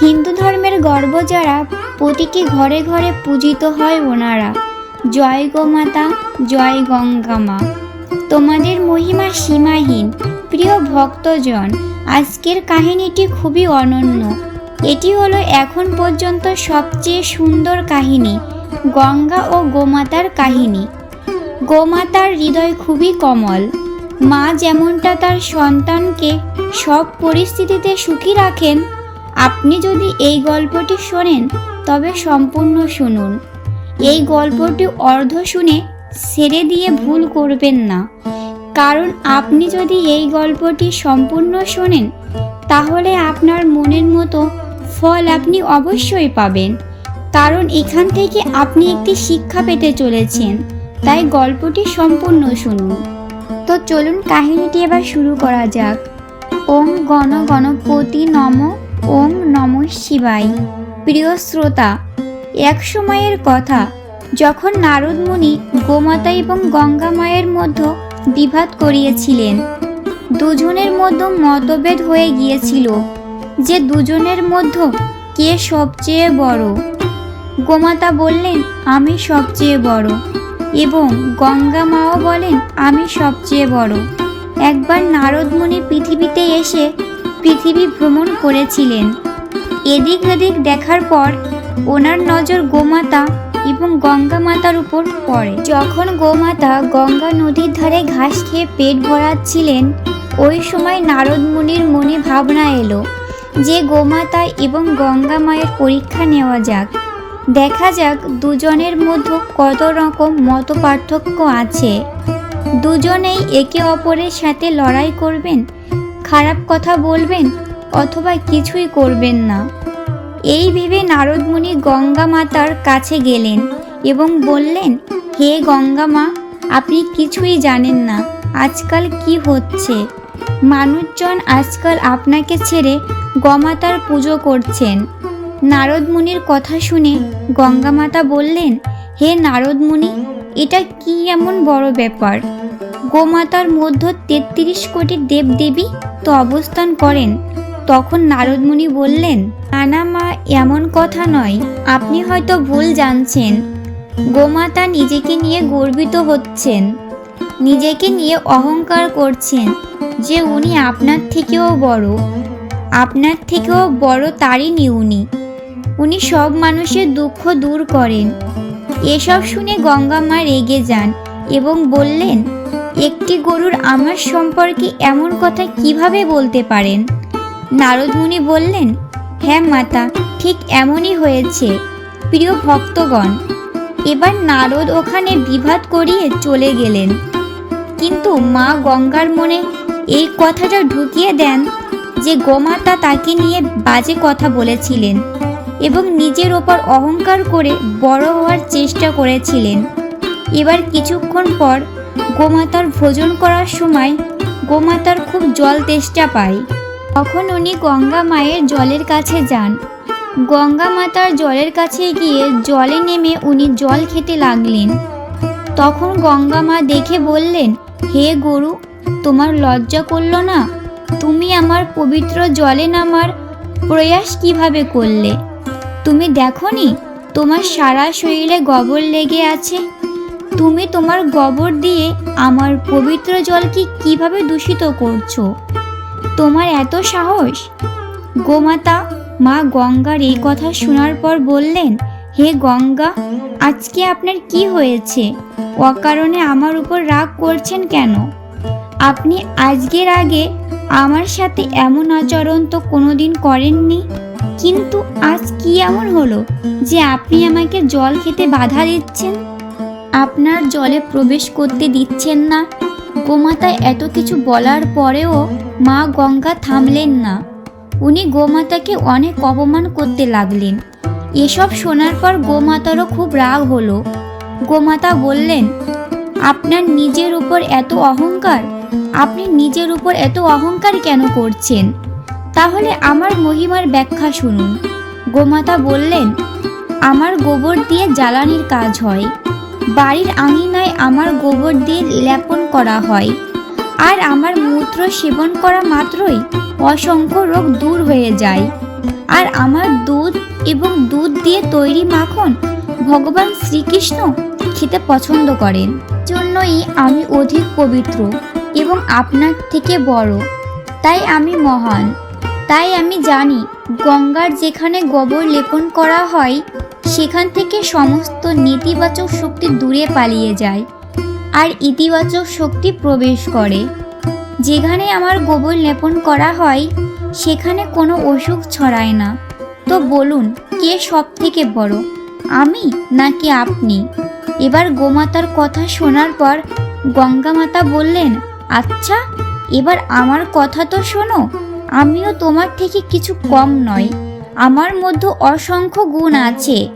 হিন্দু ধর্মের গর্ব যারা প্রতিটি ঘরে ঘরে পূজিত হয় ওনারা। জয় গোমাতা জয় গঙ্গা মা। তোমাদের মহিমা সীমাহীন, প্রিয় ভক্তজন, আজকের কাহিনীটি খুবই অনন্য। এটি হলো এখন পর্যন্ত সবচেয়ে সুন্দর কাহিনী, গঙ্গা ও গোমাতার কাহিনী। গোমাতার হৃদয় খুবই কমল। মা যেমনটা তার সন্তানকে সব পরিস্থিতিতে সুখী রাখেন আপনি যদি এই গল্পটি শোনেন, তবে সম্পূর্ণ শুনুন। এই গল্পটি অর্ধ শুনে ছেড়ে দিয়ে ভুল করবেন না। কারণ আপনি যদি এই গল্পটি সম্পূর্ণ শোনেন, তাহলে আপনার মনের মতো ফল আপনি অবশ্যই পাবেন। কারণ এখান থেকে আপনি একটি শিক্ষা পেতে চলেছেন। তাই গল্পটি সম্পূর্ণ শুনুন। তো চলুন কাহিনীটি এবার শুরু করা যাক। ওম গণ গণপতি নম ওম নম শিবাই প্রিয় শ্রোতা, এক সময়ের কথা, যখন নারদ মুনি গোমাতা এবং গঙ্গা মায়ের মধ্যে বিবাদ করিয়েছিলেন, দুজনের মধ্যে মতভেদ হয়ে গিয়েছিল যে দুজনের মধ্যে কে সবচেয়ে বড়। গোমাতা বললেন, আমি সবচেয়ে বড়। এবং গঙ্গা মাও বলেন, আমি সবচেয়ে বড়। একবার নারদ মুনি পৃথিবীতে এসে পৃথিবী ভ্রমণ করেছিলেন। এদিক ওদিক দেখার পর ওনার নজর গোমাতা এবং গঙ্গা মাতার উপর পড়ে। যখন গোমাতা গঙ্গা নদীর ধারে ঘাস খেয়ে পেট ভরাচ্ছিলেন, ওই সময় নারদ মুনির মনে ভাবনা এলো যে গোমাতা এবং গঙ্গা মায়ের পরীক্ষা নেওয়া যাক। দেখা যাক দুজনের মধ্যে কত রকম মত পার্থক্য আছে। দুজনেই একে অপরের সাথে লড়াই করবেন? খারাপ কথা বলবেন অথবা কিছুই করবেন না। এই ভেবে নারদমুনি গঙ্গা মাতার কাছে গেলেন এবং বললেন, হে গঙ্গা মা, আপনি কিছুই জানেন না। আজকাল কি হচ্ছে? মানুষজন আজকাল আপনাকে ছেড়ে গমাতার পুজো করছেন। নারদ মুনির কথা শুনে গঙ্গা মাতা বললেন, হে নারদ মুনি এটা কি এমন বড় ব্যাপার? গোমাতার মধ্য তেত্রিশ কোটি দেবদেবী তো অবস্থান করেন। তখন নারদ মুনি বললেন নানা মা, এমন কথা নয়। আপনি হয়তো ভুল জানছেন। গোমাতা নিজেকে নিয়ে গর্বিত হচ্ছেন। নিজেকে নিয়ে অহংকার করছেন যে উনি আপনার থেকেও বড়। আপনার থেকেও বড় তারিণী উনি। উনি সব মানুষের দুঃখ দূর করেন। এসব শুনে গঙ্গা মা রেগে যান এবং বললেন একটি গরুর আমার সম্পর্কে এমন কথা কীভাবে বলতে পারেন? নারদমুনি বললেন হ্যাঁ মাতা, ঠিক এমনই হয়েছে। প্রিয় ভক্তগণ, এবার নারদ ওখানে বিভাদ করিয়ে চলে গেলেন। কিন্তু মা গঙ্গার মনে এই কথাটা ঢুকিয়ে দেন যে গোমাতা তাকে নিয়ে বাজে কথা বলেছিলেন এবং নিজের ওপর অহংকার করে বড় হওয়ার চেষ্টা করেছিলেন। এবার কিছুক্ষণ পর গোমাতার ভোজন করার সময় গোমাতার খুব জল তেষ্টা পায়। তখন উনি গঙ্গা মায়ের জলের কাছে যান। গঙ্গা মাতার জলের কাছে গিয়ে জলে নেমে উনি জল খেতে লাগলেন। তখন গঙ্গা মা দেখে বললেন, হে গরু, তোমার লজ্জা করল না? তুমি আমার পবিত্র জলে নামার প্রয়াস কীভাবে করলে? তুমি দেখনি, তোমার সারা শরীরে গবর লেগে আছে? তুমি তোমার গোবর দিয়ে আমার পবিত্র জলকে কীভাবে দূষিত করছ? তোমার এত সাহস? গোমাতা মা গঙ্গার এই কথা শোনার পর বললেন, হে গঙ্গা, আজকে আপনার কি হয়েছে? অকারণে আমার উপর রাগ করছেন কেন? আপনি আজকের আগে আমার সাথে এমন আচরণ তো কোনোদিন করেননি? কিন্তু আজ কি এমন হলো যে আপনি আমাকে জল খেতে বাধা দিচ্ছেন? আপনার জলে প্রবেশ করতে দিচ্ছেন না। গোমাতা এত কিছু বলার পরেও মা গঙ্গা থামলেন না। উনি গোমাতাকে অনেক অপমান করতে লাগলেন। এসব শোনার পর গোমাতারও খুব রাগ হলো। গোমাতা বললেন, আপনার নিজের উপর এত অহংকার? আপনি নিজের উপর এত অহংকার কেন করছেন? তাহলে আমার মহিমার ব্যাখ্যা শুনুন। গোমাতা বললেন, আমার গোবর দিয়ে জ্বালানির কাজ হয়। বাড়ির আঙিনায় আমার গোবর দিয়ে লেপন করা হয়। আর আমার মূত্র সেবন করা মাত্রই অসংখ্য রোগ দূর হয়ে যায়। আর আমার দুধ এবং দুধ দিয়ে তৈরি মাখন ভগবান শ্রীকৃষ্ণ খেতে পছন্দ করেন। জন্যই আমি অধিক পবিত্র এবং আপনার থেকে বড়। তাই আমি মহান। তাই আমি জানি গঙ্গার যেখানে গোবর লেপন করা হয়, সেখান থেকে সমস্ত নেতিবাচক শক্তি দূরে পালিয়ে যায় আর ইতিবাচক শক্তি প্রবেশ করে। যেখানে আমার গোবর লেপন করা হয়, সেখানে কোনো অসুখ ছড়ায় না। তো বলুন, কে সব থেকে বড়, আমি নাকি আপনি? এবার গোমাতার কথা শোনার পর গঙ্গা মাতা বললেন আচ্ছা এবার আমার কথা তো শোনো আমিও তোমার থেকে কিছু কম নয় আমার মধ্যে অসংখ্য গুণ আছে।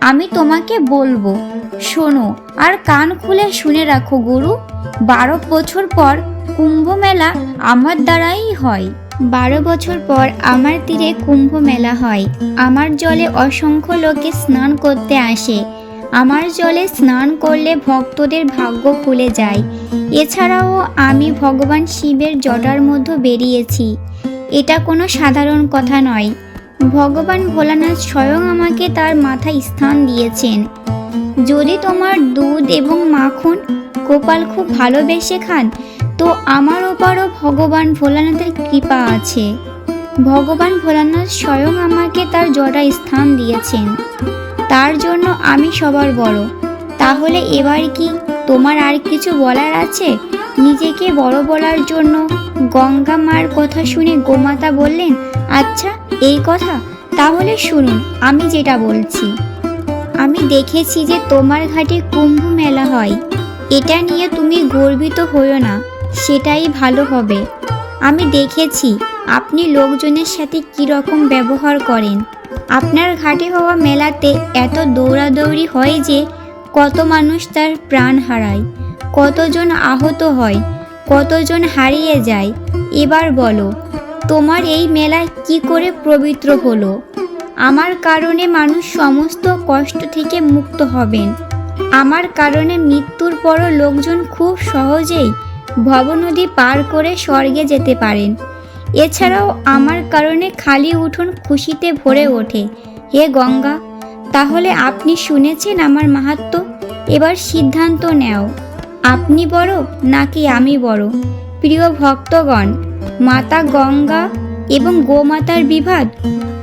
আমি তোমাকে বলব, শোনো, আর কান খুলে শুনে রাখো গুরু। বারো বছর পর কুম্ভ মেলা আমার দ্বারাই হয়। বারো বছর পর আমার তীরে কুম্ভ মেলা হয়। আমার জলে অসংখ্য লোকে স্নান করতে আসে। আমার জলে স্নান করলে ভক্তদের ভাগ্য খুলে যায়। এছাড়াও আমি ভগবান শিবের জটার মধ্যে বেরিয়েছি। এটা কোনো সাধারণ কথা নয়। ভগবান ভোলানাথ স্বয়ং আমাকে তার মাথায় স্থান দিয়েছেন। যদি তোমার দুধ এবং মাখন গোপাল খুব ভালোবেসে খান, তো আমার ওপারও ভগবান ভোলানাথের কৃপা আছে। ভগবান ভোলানাথ স্বয়ং আমাকে তার জটা স্থান দিয়েছেন। তার জন্য আমি সবার বড়। তাহলে এবার কি তোমার আর কিছু বলার আছে? নিজেকে বড় বলার জন্য গঙ্গা মার কথা শুনে গোমাতা বললেন আচ্ছা এই কথা, তাহলে শুনুন, আমি যেটা বলছি। আমি দেখেছি যে তোমার ঘাটে কুম্ভ মেলা হয়। এটা নিয়ে তুমি গর্বিত হইও না, সেটাই ভালো হবে। আমি দেখেছি, আপনি লোকজনের সাথে কী রকম ব্যবহার করেন। আপনার ঘাটে হওয়া মেলাতে এত দৌড়াদৌড়ি হয় যে কত মানুষ তার প্রাণ হারায়। কতজন আহত হয়, কতজন হারিয়ে যায়, এবার বলো, তোমার এই মেলায় কি করে পবিত্র হলো? আমার কারণে মানুষ সমস্ত কষ্ট থেকে মুক্ত হবেন। আমার কারণে মৃত্যুর পরও লোকজন খুব সহজেই ভবনদী পার করে স্বর্গে যেতে পারেন। এছাড়াও আমার কারণে খালি উঠোন খুশিতে ভরে ওঠে। হে গঙ্গা, তাহলে আপনি শুনেছেন আমার মাহাত্ম এবার সিদ্ধান্ত নেও। আপনি বড় নাকি আমি বড়? প্রিয় ভক্তগণ, মাতা গঙ্গা এবং গোমাতার বিবাদ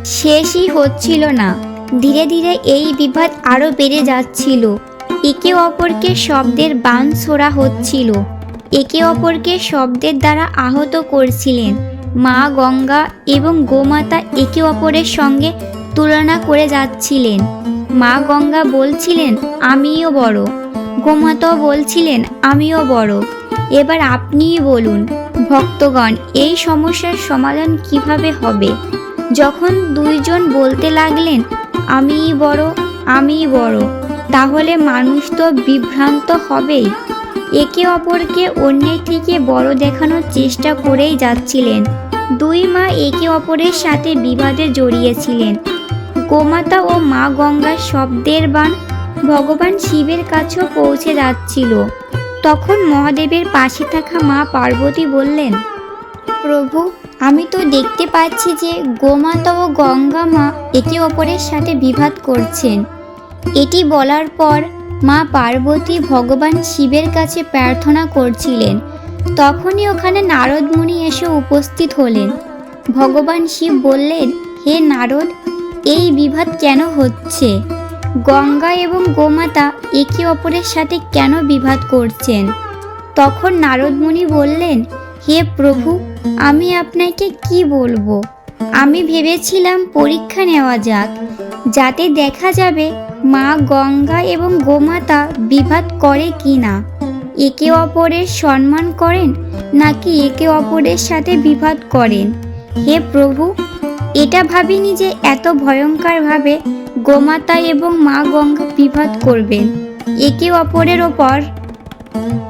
শেষই হচ্ছিল না। ধীরে ধীরে এই বিবাদ আরও বেড়ে যাচ্ছিল। একে অপরকে শব্দের বান ছোড়া হচ্ছিল। একে অপরকে শব্দের দ্বারা আহত করছিলেন। মা গঙ্গা এবং গোমাতা একে অপরের সঙ্গে তুলনা করে যাচ্ছিলেন। মা গঙ্গা বলছিলেন, আমিও বড়। গোমাতাও বলছিলেন, আমিও বড়। এবার আপনিই বলুন, ভক্তগণ, এই সমস্যার সমাধান কীভাবে হবে? যখন দুইজন বলতে লাগলেন, আমিই বড় আমিই বড় তাহলে মানুষ তো বিভ্রান্ত হবেই। একে অপরকে অন্যের থেকে বড় দেখানোর চেষ্টা করেই যাচ্ছিলেন। দুই মা একে অপরের সাথে বিবাদে জড়িয়েছিলেন। গোমাতা ও মা গঙ্গার শব্দের বান ভগবান শিবের কাছেও পৌঁছে যাচ্ছিল। তখন মহাদেবের পাশে থাকা মা পার্বতী বললেন, প্রভু, আমি তো দেখতে পাচ্ছি যে গোমাতা ও গঙ্গা মা একে অপরের সাথে বিবাদ করছেন। এটি বলার পর মা পার্বতী ভগবান শিবের কাছে প্রার্থনা করছিলেন। তখনই ওখানে নারদ মুনি এসে উপস্থিত হলেন। ভগবান শিব বললেন, হে নারদ, এই বিবাদ কেন হচ্ছে? গঙ্গা এবং গোমাতা একে অপরের সাথে কেন বিবাদ করছেন? তখন নারদমণি বললেন, হে প্রভু, আমি আপনাকে কি বলব? আমি ভেবেছিলাম পরীক্ষা নেওয়া যাক। যাতে দেখা যাবে মা গঙ্গা এবং গোমাতা বিবাদ করে কি না একে অপরের সম্মান করেন নাকি একে অপরের সাথে বিবাদ করেন? হে প্রভু, এটা ভাবিনি যে এত ভয়ঙ্করভাবে গোমাতা এবং মা গঙ্গা বিবাদ করবেন। একে অপরের ওপর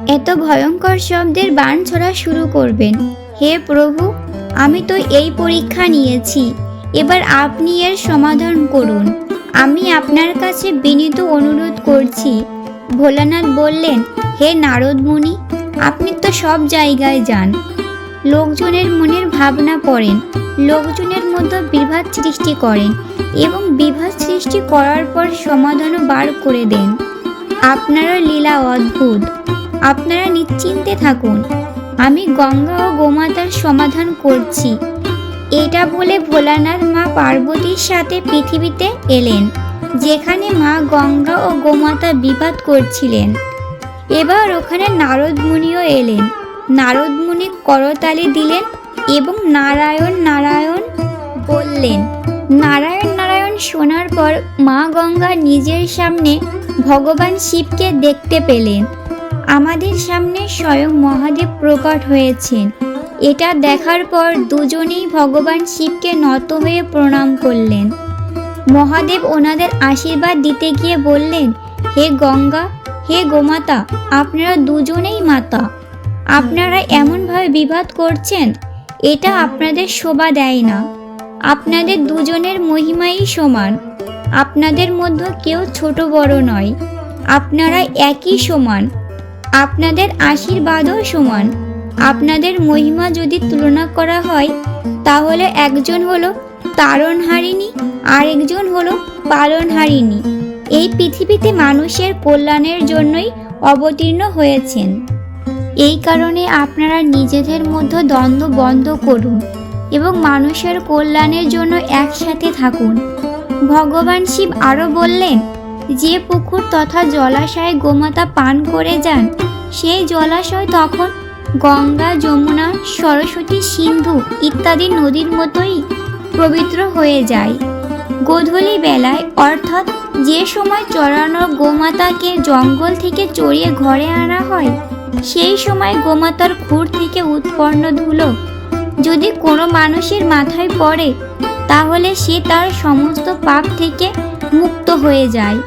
এত ভয়ঙ্কর শব্দের বান ছড়া শুরু করবেন। হে প্রভু, আমি তো এই পরীক্ষা নিয়েছি। এবার আপনি এর সমাধান করুন। আমি আপনার কাছে বিনীত অনুরোধ করছি। ভোলানাথ বললেন, হে নারদ মুনি আপনি তো সব জায়গায় যান। লোকজনের মনের ভাবনা পড়েন, লোকজনের মধ্যে বিভাদ সৃষ্টি করেন এবং বিভাদ সৃষ্টি করার পর সমাধানও বার করে দেন। আপনারা লীলা অদ্ভুত। আপনারা নিশ্চিন্তে থাকুন। আমি গঙ্গা ও গোমাতার সমাধান করছি। এটা বলে ভোলানাথ মা পার্বতীর সাথে পৃথিবীতে এলেন, যেখানে মা গঙ্গা ও গোমাতা বিবাদ করছিলেন। এবার ওখানে নারদ মুনিও এলেন। নারদ মুনি করতালি দিলেন এবং নারায়ণ নারায়ণ বললেন, নারায়ণ নারায়ণ শোনার পর মা গঙ্গা নিজের সামনে ভগবান শিবকে দেখতে পেলেন। আমাদের সামনে স্বয়ং মহাদেব প্রকট হয়েছেন। এটা দেখার পর দুজনেই ভগবান শিবকে নত হয়ে প্রণাম করলেন। মহাদেব ওনাদের আশীর্বাদ দিতে গিয়ে বললেন, হে গঙ্গা, হে গোমাতা, আপনারা দুজনেই মাতা। আপনারা এমনভাবে বিবাদ করছেন, এটা আপনাদের শোভা দেয় না। আপনাদের দুজনের মহিমাই সমান। আপনাদের মধ্যে কেউ ছোট বড় নয়। আপনারা একই সমান। আপনাদের আশীর্বাদও সমান। আপনাদের মহিমা যদি তুলনা করা হয়, তাহলে একজন হলো তারণহারিণী, আরেকজন হলো পালনহারিণী। এই পৃথিবীতে মানুষের কল্যাণের জন্যই অবতীর্ণ হয়েছেন। এই কারণে আপনারা নিজেদের মধ্যে দ্বন্দ্ব বন্ধ করুন এবং মানুষের কল্যাণের জন্য একসাথে থাকুন। ভগবান শিব আরও বললেন, যে পুকুর তথা জলাশয়ে গোমাতা পান করে যান, সেই জলাশয় তখন গঙ্গা, যমুনা, সরস্বতী, সিন্ধু ইত্যাদি নদীর মতোই পবিত্র হয়ে যায়। গোধূলি বেলায় অর্থাৎ যে সময় চড়ানো গোমাতাকে জঙ্গল থেকে চড়িয়ে ঘরে আনা হয় সেই সময় গোমাতার খুর থেকে উৎপন্ন ধুলো। যদি কোনো মানুষের মাথায় পড়ে, তাহলে সে তার সমস্ত পাপ থেকে মুক্ত হয়ে যায়।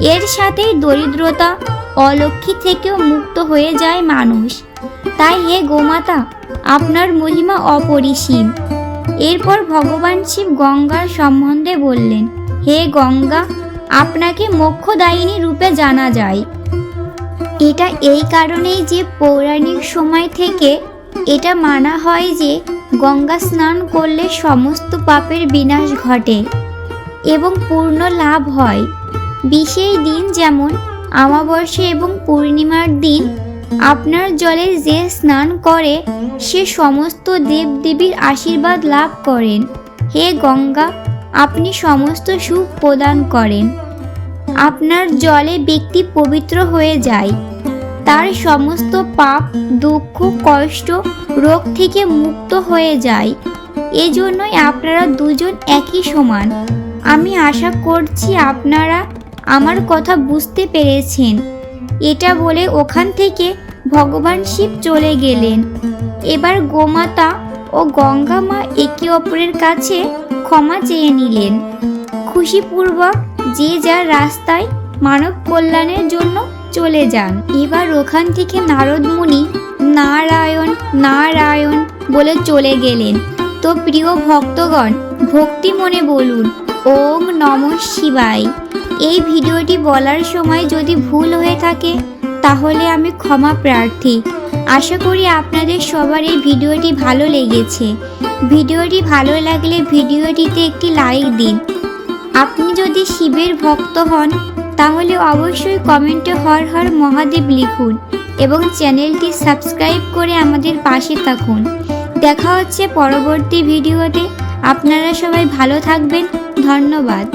এর সাথেই দরিদ্রতা অলক্ষী থেকেও মুক্ত হয়ে যায় মানুষ। তাই হে গোমাতা, আপনার মহিমা অপরিসীম। এরপর ভগবান শিব গঙ্গার সম্বন্ধে বললেন, হে গঙ্গা, আপনাকে মোক্ষদায়িনী রূপে জানা যায়। এটা এই কারণেই যে পৌরাণিক সময় থেকে এটা মানা হয় যে গঙ্গা স্নান করলে সমস্ত পাপের বিনাশ ঘটে এবং পূর্ণ লাভ হয়। বিশেষ দিন যেমন অমাবস্যা এবং পূর্ণিমার দিন আপনার জলে যে স্নান করে, সে সমস্ত দেবদেবীর আশীর্বাদ লাভ করেন। হে গঙ্গা, আপনি সমস্ত সুখ প্রদান করেন। আপনার জলে ব্যক্তি পবিত্র হয়ে যায়। তার সমস্ত পাপ, দুঃখ, কষ্ট, রোগ থেকে মুক্ত হয়ে যায়। এজন্যই আপনারা দুজন একই সমান। আমি আশা করছি আপনারা আমার কথা বুঝতে পেরেছেন। এটা বলে ওখান থেকে ভগবান শিব চলে গেলেন। এবার গোমাতা ও গঙ্গা মা একে অপরের কাছে ক্ষমা চেয়ে নিলেন। খুশিপূর্বক যে যার রাস্তায় মানব কল্যাণের জন্য চলে যান। এবার ওখান থেকে নারদ মুনি নারায়ণ নারায়ণ বলে চলে গেলেন। তো প্রিয় ভক্তগণ, ভক্তি মনে বলুন, ওম নম শিবায়। এই ভিডিওটি বলার সময় যদি ভুল হয়ে থাকে, তাহলে আমি ক্ষমা প্রার্থী। আশা করি আপনাদের সবার এই ভিডিওটি ভালো লেগেছে। ভিডিওটি ভালো লাগলে ভিডিওটিতে একটি লাইক দিন। আপনি যদি শিবের ভক্ত হন, তাহলে অবশ্যই কমেন্টে হর হর মহাদেব লিখুন এবং চ্যানেলটি সাবস্ক্রাইব করে আমাদের পাশে থাকুন। দেখা হচ্ছে পরবর্তী ভিডিওতে। আপনারা সবাই ভালো থাকবেন। ধন্যবাদ।